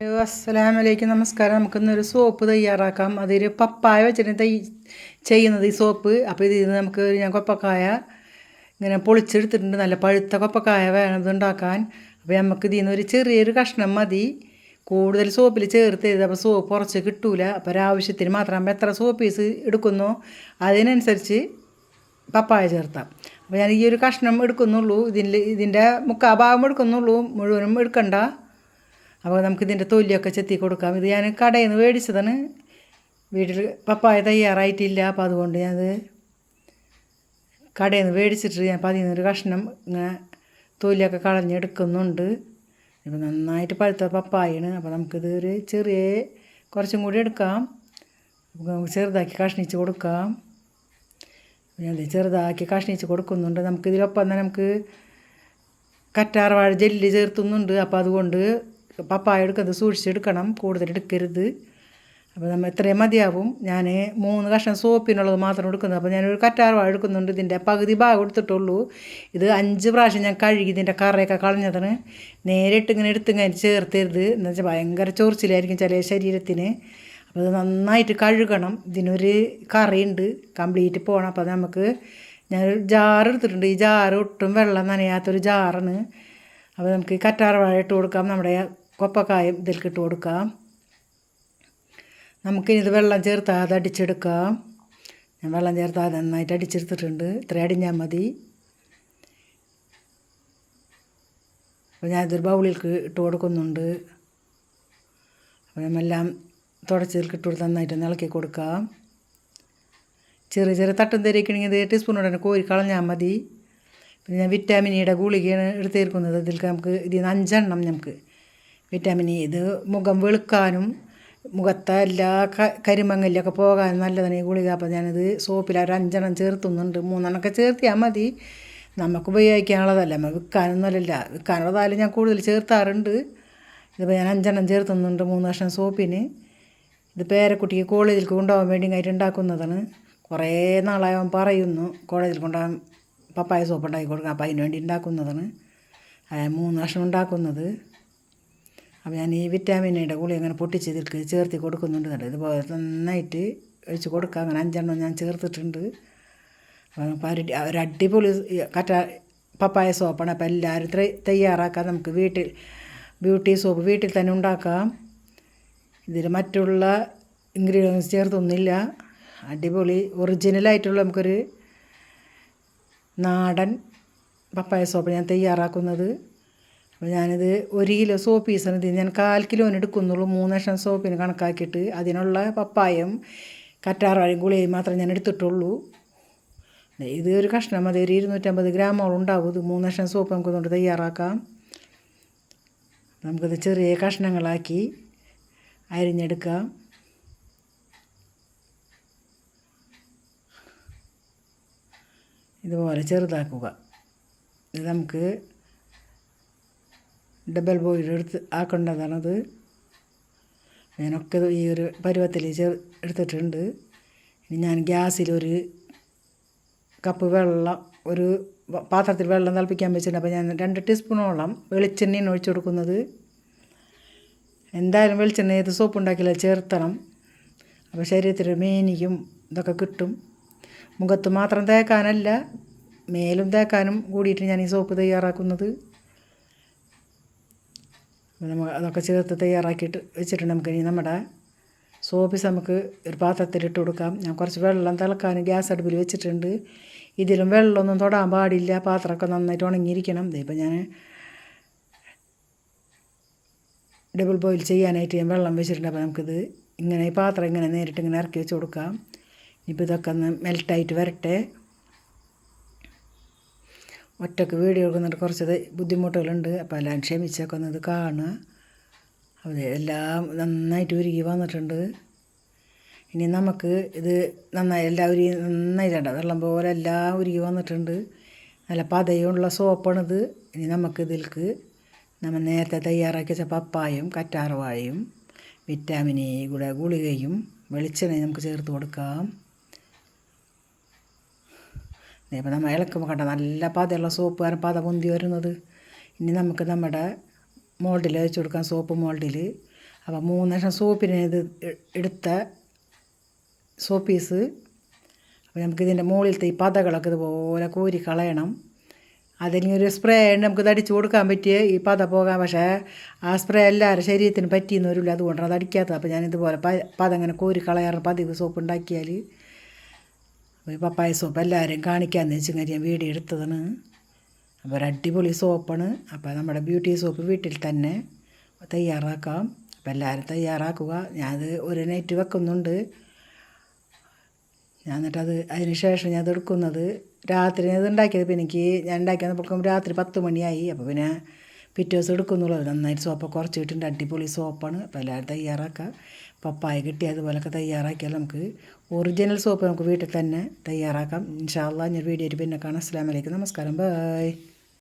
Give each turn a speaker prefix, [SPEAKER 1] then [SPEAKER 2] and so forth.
[SPEAKER 1] Hello അസ്സലാമലൈക്കും. നമസ്കാരം. നമുക്കിന്നൊരു സോപ്പ് തയ്യാറാക്കാം. അതൊരു പപ്പായ വെച്ചിട്ട് തൈ ചെയ്യുന്നത് ഈ സോപ്പ്. അപ്പോൾ ഇതിൽ നിന്ന് നമുക്ക് ഞാൻ കൊപ്പക്കായ ഇങ്ങനെ പൊളിച്ചെടുത്തിട്ടുണ്ട്. നല്ല പഴുത്ത കൊപ്പക്കായ വേണം ഇതുണ്ടാക്കാൻ അപ്പോൾ നമുക്ക് ഇതിൽ നിന്ന് ഒരു ചെറിയൊരു കഷ്ണം മതി. കൂടുതൽ സോപ്പിൽ ചേർത്ത് ചെയ്ത് അപ്പോൾ സോപ്പ് കുറച്ച് കിട്ടൂല. അപ്പോൾ ഒരാവശ്യത്തിന് മാത്രം അപ്പോൾ എത്ര സോപ്പ് പീസ് എടുക്കുന്നോ? അതിനനുസരിച്ച് പപ്പായ ചേർത്താം. അപ്പോൾ ഞാൻ ഈ ഒരു കഷ്ണം എടുക്കുന്നുള്ളൂ. ഇതിൽ ഇതിന്റെ മുക്കാഭാഗം എടുക്കുന്നുള്ളൂ. മുഴുവനും എടുക്കണ്ട. അപ്പോൾ നമുക്ക് ഇതിന്റെ തൊലിയൊക്കെ ചെത്തി കൊടുക്കാം. ഇത് ഞാൻ കടയിൽ നിന്ന് മേടിച്ചതാണ്. വീട്ടിൽ പപ്പായ തയ്യാറായിട്ടില്ല. അപ്പോൾ അതുകൊണ്ട് ഞാനത് കടയിൽ നിന്ന് മേടിച്ചിട്ട് ഞാൻ അപ്പോൾ അതിൽ നിന്നൊരു കഷ്ണം ഇങ്ങനെ തൊലിയൊക്കെ കളഞ്ഞെടുക്കുന്നുണ്ട്. ഇപ്പോൾ നന്നായിട്ട് പഴുത്ത പപ്പായാണ്. അപ്പോൾ നമുക്കിത് ഒരു ചെറിയ കുറച്ചും കൂടി എടുക്കാം. ചെറുതാക്കി കഷ്ണിച്ച് കൊടുക്കാം. ഞാൻ ചെറുതാക്കി കഷ്ണിച്ച് കൊടുക്കുന്നുണ്ട്. നമുക്കിതിലൊപ്പം തന്നെ നമുക്ക് കറ്റാർവാഴ ജെല്ല് ചേർത്തുന്നുണ്ട്. അപ്പോൾ അതുകൊണ്ട് പപ്പായ എടുക്കുന്നത് സൂക്ഷിച്ചെടുക്കണം കൂടുതൽ എടുക്കരുത്. അപ്പോൾ നമ്മൾ ഇത്രയും മതിയാവും. ഞാൻ മൂന്ന് കഷ്ണം സോപ്പിനുള്ളത് മാത്രം എടുക്കുന്നത് അപ്പോൾ ഞാനൊരു കറ്റാർവാഴ എടുക്കുന്നുണ്ട് ഇതിന്റെ പകുതി ഭാഗം എടുത്തിട്ടുള്ളൂ. ഇത് അഞ്ച് പ്രാവശ്യം ഞാൻ കഴുകി ഇതിന്റെ കറയൊക്കെ കളഞ്ഞതാണ്. നേരിട്ട് ഇങ്ങനെ എടുത്തിങ്ങനെ ചേർത്തരുത്. എന്ന് വെച്ചാൽ ഭയങ്കര ചൊറിച്ചിലായിരിക്കും ചില ശരീരത്തിന്. അപ്പോൾ അത് നന്നായിട്ട് കഴുകണം. ഇതിനൊരു കറിയുണ്ട്. കംപ്ലീറ്റ് പോകണം അപ്പോൾ നമുക്ക് ഞാനൊരു ജാർ എടുത്തിട്ടുണ്ട്. ഈ ജാറ് ഒട്ടും വെള്ളം നനയാത്തൊരു ജാറാണ്. അപ്പോൾ നമുക്ക് ഈ കറ്റാർവാഴ ഇട്ട് കൊടുക്കാം. നമ്മുടെ കൊപ്പക്കായം ഇതിലേക്ക് ഇട്ട് കൊടുക്കാം. നമുക്കിനി ഇത് വെള്ളം ചേർത്താതെ അടിച്ചെടുക്കാം. ഞാൻ വെള്ളം ചേർത്താതെ നന്നായിട്ട് അടിച്ചെടുത്തിട്ടുണ്ട്. ഇത്ര അടിഞ്ഞാൽ മതി. അപ്പോൾ ഞാനിതൊരു ബൗളിലേക്ക് ഇട്ട് കൊടുക്കുന്നുണ്ട്. അപ്പോൾ നമ്മെല്ലാം തുടച്ചതിലേക്ക് ഇട്ട് കൊടുത്ത് നന്നായിട്ട് ഇളക്കി കൊടുക്കാം. ചെറിയ ചെറിയ തട്ടം തരിക്കണമെങ്കിൽ ഇത് ടീസ്പൂൺ തന്നെ കോരി കളഞ്ഞാൽ മതി. പിന്നെ ഞാൻ വിറ്റാമിൻ ഇയുടെ ഗുളികയാണ് എടുത്തേർക്കുന്നത് ഇതിൽ നമുക്ക് ഇതിൽ നിന്ന് അഞ്ചെണ്ണം നമുക്ക് വിറ്റാമിൻ ഇ ഇത് മുഖം വെളുക്കാനും മുഖത്തെ എല്ലാ കരിമങ്ങലിലൊക്കെ പോകാനും നല്ലതാണ് ഈ ഗുളിക. അപ്പോൾ ഞാനിത് സോപ്പിൽ ഒരു അഞ്ചെണ്ണം ചേർത്തുന്നുണ്ട്. മൂന്നെണ്ണമൊക്കെ ചേർത്തിയാൽ മതി. നമുക്ക് ഉപയോഗിക്കാനുള്ളതല്ല. നമ്മൾ വിൽക്കാനൊന്നുമല്ല വിൽക്കാനുള്ളതായാലും ഞാൻ കൂടുതൽ ചേർത്താറുണ്ട്. ഇതിപ്പോൾ ഞാൻ അഞ്ചെണ്ണം ചേർത്തുന്നുണ്ട് മൂന്ന് വർഷം സോപ്പിന്. ഇത് പേരക്കുട്ടിക്ക് കോളേജിൽ കൊണ്ടുപോകാൻ വേണ്ടി ആയിട്ട് ഉണ്ടാക്കുന്നതാണ്. കുറേ നാളായി അവൻ പറയുന്നു കോളേജിൽ കൊണ്ടുപോകാൻ പപ്പായ സോപ്പ് ഉണ്ടാക്കി കൊടുക്കാം അപ്പം അതിന് വേണ്ടി ഉണ്ടാക്കുന്നതാണ്. മൂന്ന് വർഷം ഉണ്ടാക്കുന്നത്. അപ്പോൾ ഞാൻ ഈ വിറ്റാമിനയുടെ ഗുളി അങ്ങനെ പൊട്ടിച്ച് ഇതിൽക്ക് ചേർത്ത് കൊടുക്കുന്നുണ്ട് ഇതുപോലെ നന്നായിട്ട് ഒഴിച്ച് കൊടുക്കുക അങ്ങനെ അഞ്ചെണ്ണം ഞാൻ ചേർത്തിട്ടുണ്ട്. അപ്പോൾ ഒരു ഒരടിപൊളി കറ്റ പപ്പായ സോപ്പാണ്. അപ്പോൾ എല്ലാവരും തയ്യാറാക്കാം. നമുക്ക് വീട്ടിൽ ബ്യൂട്ടി സോപ്പ് വീട്ടിൽ തന്നെ ഉണ്ടാക്കാം. ഇതിൽ മറ്റുള്ള ഇൻഗ്രീഡിയൻസ് ചേർത്തൊന്നുമില്ല. അടിപൊളി ഒറിജിനലായിട്ടുള്ള നമുക്കൊരു നാടൻ പപ്പായ സോപ്പ് ഞാൻ തയ്യാറാക്കുന്നത്. അപ്പോൾ ഞാനിത് ഒരു കിലോ സോപ്പ് പീസാണ് ഇത് ഞാൻ കാൽ കിലോന് എടുക്കുന്നുള്ളൂ. മൂന്ന് ലക്ഷം സോപ്പിന് കണക്കാക്കിയിട്ട് അതിനുള്ള പപ്പായം കറ്റാറായും ഗുളിയും മാത്രം ഞാൻ എടുത്തിട്ടുള്ളൂ. ഇത് ഒരു കഷ്ണം മതി. ഒരു ഇരുന്നൂറ്റമ്പത് ഗ്രാമോളം ഉണ്ടാവും ഇത്. മൂന്ന് ലക്ഷം സോപ്പ് നമുക്ക് കൊണ്ട് തയ്യാറാക്കാം. നമുക്കിത് ചെറിയ കഷ്ണങ്ങളാക്കി അരിഞ്ഞെടുക്കാം. ഇതുപോലെ ചെറുതാക്കുക. ഇത് നമുക്ക് ഡബിൾ ബോയിൽ എടുത്ത് ആക്കേണ്ടതാണത് ഞാനൊക്കെ ഈ ഒരു പരുവത്തിൽ ചേർ എടുത്തിട്ടുണ്ട്. ഇനി ഞാൻ ഗ്യാസിലൊരു കപ്പ് വെള്ളം ഒരു പാത്രത്തിൽ വെള്ളം തിളപ്പിക്കാൻ വെച്ചിട്ടുണ്ട്. അപ്പോൾ ഞാൻ രണ്ട് ടീസ്പൂണോളം വെളിച്ചെണ്ണയാണ് ഒഴിച്ചു കൊടുക്കുന്നത്. എന്തായാലും വെളിച്ചെണ്ണ ഏത് സോപ്പ് ഉണ്ടാക്കിയാലും ചേർത്തണം. അപ്പോൾ ശരീരത്തിൽ മേനിക്കും ഇതൊക്കെ കിട്ടും. മുഖത്ത് മാത്രം തേക്കാനല്ല മേലും തേക്കാനും കൂടിയിട്ട് ഞാൻ ഈ സോപ്പ് തയ്യാറാക്കുന്നത്. നമ്മൾ അതൊക്കെ ചേർത്ത് തയ്യാറാക്കിയിട്ട് വെച്ചിട്ടുണ്ട് നമുക്ക് ഇനി നമ്മുടെ സോപ്പിസ് നമുക്ക് ഒരു പാത്രത്തിലിട്ട് കൊടുക്കാം. ഞാൻ കുറച്ച് വെള്ളം തിളക്കാൻ ഗ്യാസ് അടുപ്പിൽ വെച്ചിട്ടുണ്ട്. ഇതിലും വെള്ളമൊന്നും തൊടാൻ പാടില്ല. പാത്രമൊക്കെ നന്നായിട്ട് ഉണങ്ങിയിരിക്കണം. ഇതിപ്പോൾ ഞാൻ ഡബിൾ ബോയിൽ ചെയ്യാനായിട്ട് ഞാൻ വെള്ളം വെച്ചിട്ടുണ്ട്. അപ്പോൾ നമുക്കിത് ഇങ്ങനെ ഈ പാത്രം ഇങ്ങനെ നേരിട്ട് ഇങ്ങനെ ഇറക്കി വെച്ച് കൊടുക്കാം. ഇപ്പോൾ ഇതൊക്കെ ഒന്ന് മെൽട്ടായിട്ട് വരട്ടെ. ഒറ്റയ്ക്ക് വീഡിയോ എടുക്കുന്നുണ്ട് കുറച്ച് ബുദ്ധിമുട്ടുകളുണ്ട്. അപ്പോൾ എല്ലാം ക്ഷമിച്ചൊക്കെ ഒന്നത് ഇത് കാണുക. അത് എല്ലാം നന്നായിട്ട് ഉരുകി വന്നിട്ടുണ്ട്. ഇനി നമുക്ക് ഇത് നന്നായി എല്ലാം ഉരുകി നന്നായിട്ടുണ്ട് വെള്ളം പോലെ എല്ലാം ഉരുകി വന്നിട്ടുണ്ട്. നല്ല പതയുള്ള സോപ്പാണിത്. ഇനി നമുക്ക് ഇതിൽക്ക് നമ്മൾ നേരത്തെ തയ്യാറാക്കി വെച്ച പപ്പായും കറ്റാർവാഴയും വിറ്റാമിൻ ഇ കൂടെ ഗുളികയും വെളിച്ചെണ്ണയും നമുക്ക് ചേർത്ത് കൊടുക്കാം. ഇപ്പം നമ്മൾ ഇളക്കുമ്പോൾ കണ്ട നല്ല പതയുള്ള സോപ്പ് കാരണം പത പൊന്തി വരുന്നത്. ഇനി നമുക്ക് നമ്മുടെ മോൾഡിൽ വെച്ച് കൊടുക്കാം സോപ്പ് മോൾഡിൽ. അപ്പോൾ മൂന്ന് ലക്ഷം സോപ്പിന് ഇത് എടുത്ത സോപ്പ് പീസ്. അപ്പോൾ നമുക്ക് ഇതിന്റെ മുകളിലത്തെ ഈ പതകളൊക്കെ ഇതുപോലെ കോരി കളയണം. അതിന് ഒരു സ്പ്രേ ഉണ്ട് നമുക്ക് അടിച്ചു കൊടുക്കാൻ പറ്റിയ ഈ പത പോകാൻ. പക്ഷേ ആ സ്പ്രേ എല്ലാവരും ശരീരത്തിന് പറ്റിയെന്ന് വരില്ല. അതുകൊണ്ടാണ് അത് അടിക്കാത്തത്. അപ്പോൾ ഞാൻ ഇതുപോലെ പത ഇങ്ങനെ കോരി കളയാറ് പതിവ് സോപ്പ് ഉണ്ടാക്കിയാൽ അപ്പോൾ ഈ പപ്പായ സോപ്പ് എല്ലാവരും കാണിക്കാമെന്ന് വെച്ച് കഴിഞ്ഞാൽ ഞാൻ വീഡിയോ എടുത്തതാണ്. അപ്പോൾ അടിപൊളി സോപ്പാണ് അപ്പോൾ നമ്മുടെ ബ്യൂട്ടി സോപ്പ് വീട്ടിൽ തന്നെ തയ്യാറാക്കാം. അപ്പോൾ എല്ലാവരും തയ്യാറാക്കുക. ഞാനത് ഒരു നൈറ്റ് വെക്കുന്നുണ്ട്. ഞാൻ എന്നിട്ടത് അതിന് ശേഷം ഞാൻ അത് എടുക്കുന്നത് രാത്രി ഇത് ഉണ്ടാക്കിയത്. പിന്നെ എനിക്ക് ഞാൻ ഉണ്ടാക്കി വന്നപ്പോഴേക്കും രാത്രി പത്ത് മണിയായി. അപ്പോൾ പിന്നെ പിറ്റേ ദിവസം എടുക്കുന്നുള്ളത് നന്നായിട്ട് സോപ്പ് കുറച്ച് കിട്ടുന്നുണ്ട് അടിപൊളി സോപ്പാണ്. അപ്പോൾ എല്ലാവരും തയ്യാറാക്കുക പപ്പായ കിട്ടി അതുപോലൊക്കെ തയ്യാറാക്കിയാൽ നമുക്ക് ഒറിജിനൽ സോപ്പ് നമുക്ക് വീട്ടിൽ തന്നെ തയ്യാറാക്കാം. ഇൻഷാല്ല ഞാൻ വീഡിയോ പിന്നെ കാണാം. അസ്സാം വലൈക്കും നമസ്കാരം. ബൈ